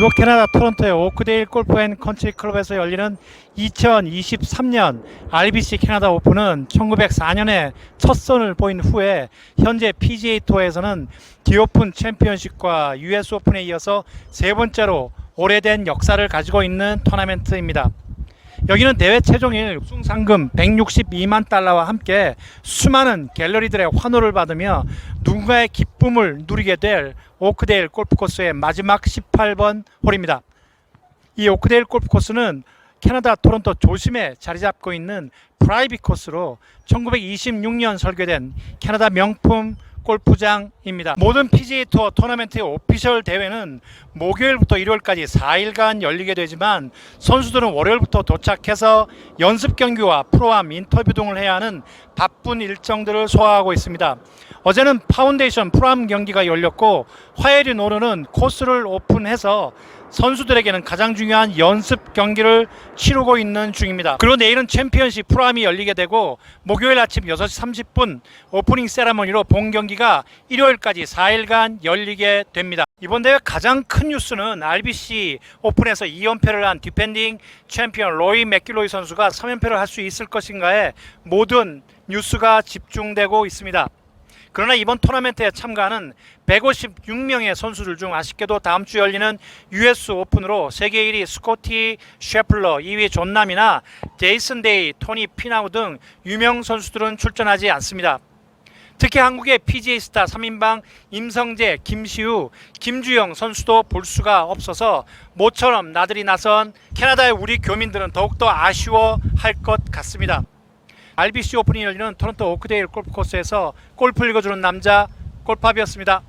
미국 캐나다 토론토의 오크데일 골프 앤 컨트리 클럽에서 열리는 2023년 RBC 캐나다 오픈은 1904년에 첫 선을 보인 후에 현재 PGA 투어에서는 디오픈 챔피언십과 US 오픈에 이어서 세 번째로 오래된 역사를 가지고 있는 토너먼트입니다. 여기는 대회 최종일 우승 상금 162만 달러와 함께 수많은 갤러리들의 환호를 받으며 누군가의 기쁨을 누리게 될 오크데일 골프 코스의 마지막 18번 홀입니다. 이 오크데일 골프 코스는 캐나다 토론토 조심에 자리 잡고 있는 프라이빗 코스로 1926년 설계된 캐나다 명품 골프장입니다. 모든 PGA 투어 토너먼트의 오피셜 대회는 목요일부터 일요일까지 4일간 열리게 되지만 선수들은 월요일부터 도착해서 연습 경기와 프로암 인터뷰 등을 해야 하는 바쁜 일정들을 소화하고 있습니다. 어제는 파운데이션 프로암 경기가 열렸고 화요일인 오늘은 코스를 오픈해서 선수들에게는 가장 중요한 연습 경기를 치르고 있는 중입니다. 그리고 내일은 챔피언십 프로암이 열리게 되고 목요일 아침 6시 30분 오프닝 세라머니로 본 경기가 일요일까지 4일간 열리게 됩니다. 이번 대회 가장 큰 뉴스는 RBC 오픈에서 2연패를 한 디펜딩 챔피언 로이 맥길로이 선수가 3연패를 할 수 있을 것인가에 모든 뉴스가 집중되고 있습니다. 그러나 이번 토너먼트에 참가하는 156명의 선수들 중 아쉽게도 다음 주 열리는 US 오픈으로 세계 1위 스코티 셰플러, 2위 존남이나 제이슨 데이, 토니 피나우 등 유명 선수들은 출전하지 않습니다. 특히 한국의 PGA 스타 3인방 임성재, 김시우, 김주영 선수도 볼 수가 없어서 모처럼 나들이 나선 캐나다의 우리 교민들은 더욱더 아쉬워할 것 같습니다. RBC 오픈이 열리는 토론토 오크데일 골프 코스에서 골프 읽어주는 남자 골팝이었습니다.